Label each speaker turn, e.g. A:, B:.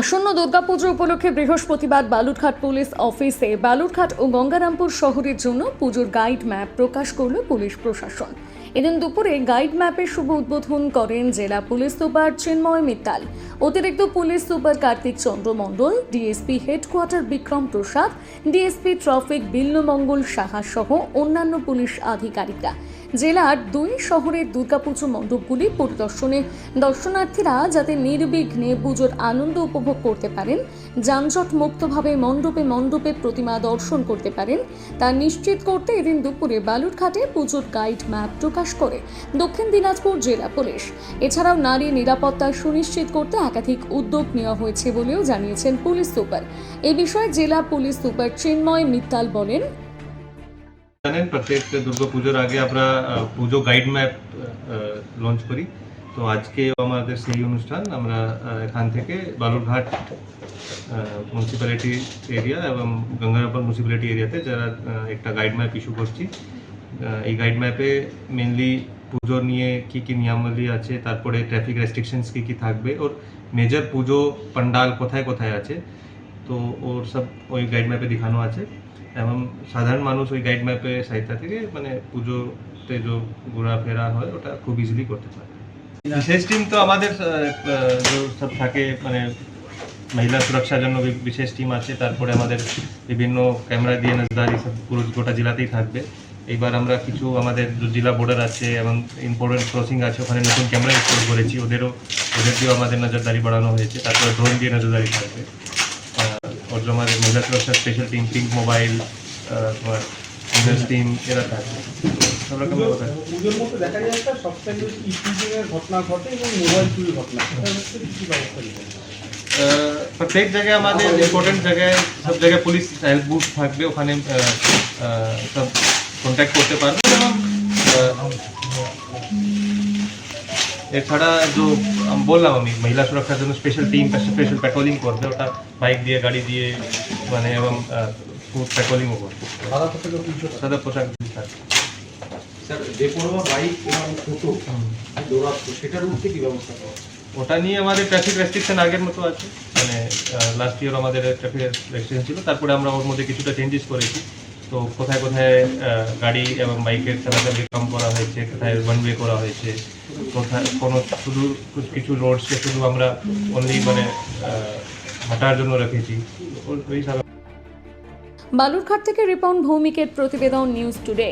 A: আসন্ন দুর্গাপুজো উপলক্ষে বৃহস্পতিবার বালুরঘাট পুলিশ অফিসে বালুরঘাট ও গঙ্গারামপুর শহরের জন্য পুজোর গাইড ম্যাপ প্রকাশ করল পুলিশ প্রশাসন। এদিন দুপুরে গাইড ম্যাপের শুভ উদ্বোধন করেন জেলা পুলিশ সুপার চিন্ময় মিত্তাল, অতিরিক্ত police super Kartik Chandra Mondal, DSP headquarter Bikram Prasad, DSP traffic Billumangal Saha সহ অন্যান্য পুলিশ আধিকারিকরা। জেলার দুই শহরের দুর্গাপুজো মণ্ডপগুলি পরিদর্শনে দর্শনার্থীরা যাতে নির্বিঘ্নে পুজোর আনন্দ উপভোগ করতে পারেন, যানজট মুক্তভাবে মণ্ডপে মণ্ডপে প্রতিমা দর্শন করতে পারেন, তা নিশ্চিত করতে এদিন দুপুরে বালুরঘাটে পুজোর গাইড ম্যাপ প্রকাশ করে। দক্ষিণ দিনাজপুর জেলা পুলিশ। এছাড়াও নারী নিরাপত্তা সুনিশ্চিত করতে একাধিক উদ্যোগ নেওয়া হয়েছে বলেও জানিয়েছেন পুলিশ সুপার। এ বিষয়ে জেলা পুলিশ সুপার চিন্ময় মিত্তাল বলেন,
B: জানেন, প্রত্যেক দুর্গা পুজোর আগে আমরা পুজো গাইড ম্যাপ লঞ্চ করি। তো আজকে আমাদের সেই অনুষ্ঠান, আমরা এখান থেকে বালুরঘাট মিউনিসিপ্যালিটি এরিয়া এবং গঙ্গারামপুর মিউনিসিপ্যালিটি এরিয়াতে যারা একটা গাইড ম্যাপ ইস্যু করছি এই গাইড ম্যাপে মেনলি পুজো নিয়ে কি কি নিয়মাবলী আছে, তারপরে ট্রাফিক রেস্ট্রিকশনস কি কি থাকবে, ওর মেজর পুজো পান্ডাল কোথায় কোথায় আছে, তো ওর সব ওই গাইড ম্যাপে দেখানো আছে। এবং সাধারণ মানুষ ওই গাইড ম্যাপে সহায়তা থেকে মানে পুজোতে যে ঘোরাফেরা হয়, ওটা খুব ইজিলি করতে পারে। বিশেষ টিম তো আমাদের সব থাকে মানে মহিলা সুরক্ষার জন্য বিশেষ টিম আছে, তারপরে আমাদের বিভিন্ন ক্যামেরা দিয়ে নজরদারি সব পুরো গোটা জেলাতেই থাকবে। এইবার আমরা কিছু আমাদের জেলা বর্ডার আছে এবং ইম্পর্টেন্ট ক্রসিং আছে ওখানে নতুন ক্যামেরা ইনস্টল করেছি ওদেরও ওদের দিয়েও আমাদের নজরদারি বাড়ানো হয়েছে তারপরে ড্রোন দিয়ে নজরদারি থাকবে ওর জন্য আমাদের মহিলা সুরক্ষার স্পেশাল টিম পিঙ্ক মোবাইল তোমার বিজনেস টিম এরা থাকবে। সব রকম ব্যাপার
C: পুজোর মধ্যে দেখা যায় একটা সবথেকে বেশি ইস্যুজিং এর ঘটনা ঘটে এবং মোবাইল চুরির ঘটনা। কিছু ব্যবস্থা নিতে হবে।
B: আহ, প্রত্যেক জায়গায় আমাদের ইম্পর্টেন্ট জায়গায় সব জায়গায় পুলিশ হেল্প বুথ থাকবে ওখানে সব কন্ট্যাক্ট করতে পারবে এবং এছাড়া যে বললাম আমি মহিলা সুরক্ষার জন্য স্পেশাল টিম স্পেশাল পেট্রোলিং করবে। ওটা বাইক দিয়ে গাড়ি দিয়ে মানে এবং পেট্রোলিংও করবে।
C: সাদা পোশাকে
B: থাকবে
C: স্যার যে পড়ুয়া বাইক এবং টোটো দৌড়াচ্ছে সেটার উঠতে কি ব্যবস্থা করা
B: ওটা নিয়ে আমাদের ট্রাফিক রেস্ট্রিকশন আগের মতো আছে। মানে লাস্ট ইয়ার আমাদের ট্রাফিক রেস্ট্রিকশন ছিল। তারপরে আমরা ওর মধ্যে কিছুটা চেঞ্জেস করেছি। তো কোথায় কোথায় গাড়ি এবং বাইকের চলাচল কম করা হয়েছে, কোথায় ওয়ান ওয়ে করা হয়েছে, কোথায়, কোনো শুধু কিছু- রোডসকে শুধু আমরা অনলি মানে হাঁটার জন্য রেখেছি। ওই
A: বালুরঘাট থেকে রিপন ভৌমিকের প্রতিবেদন নিউজ টুডে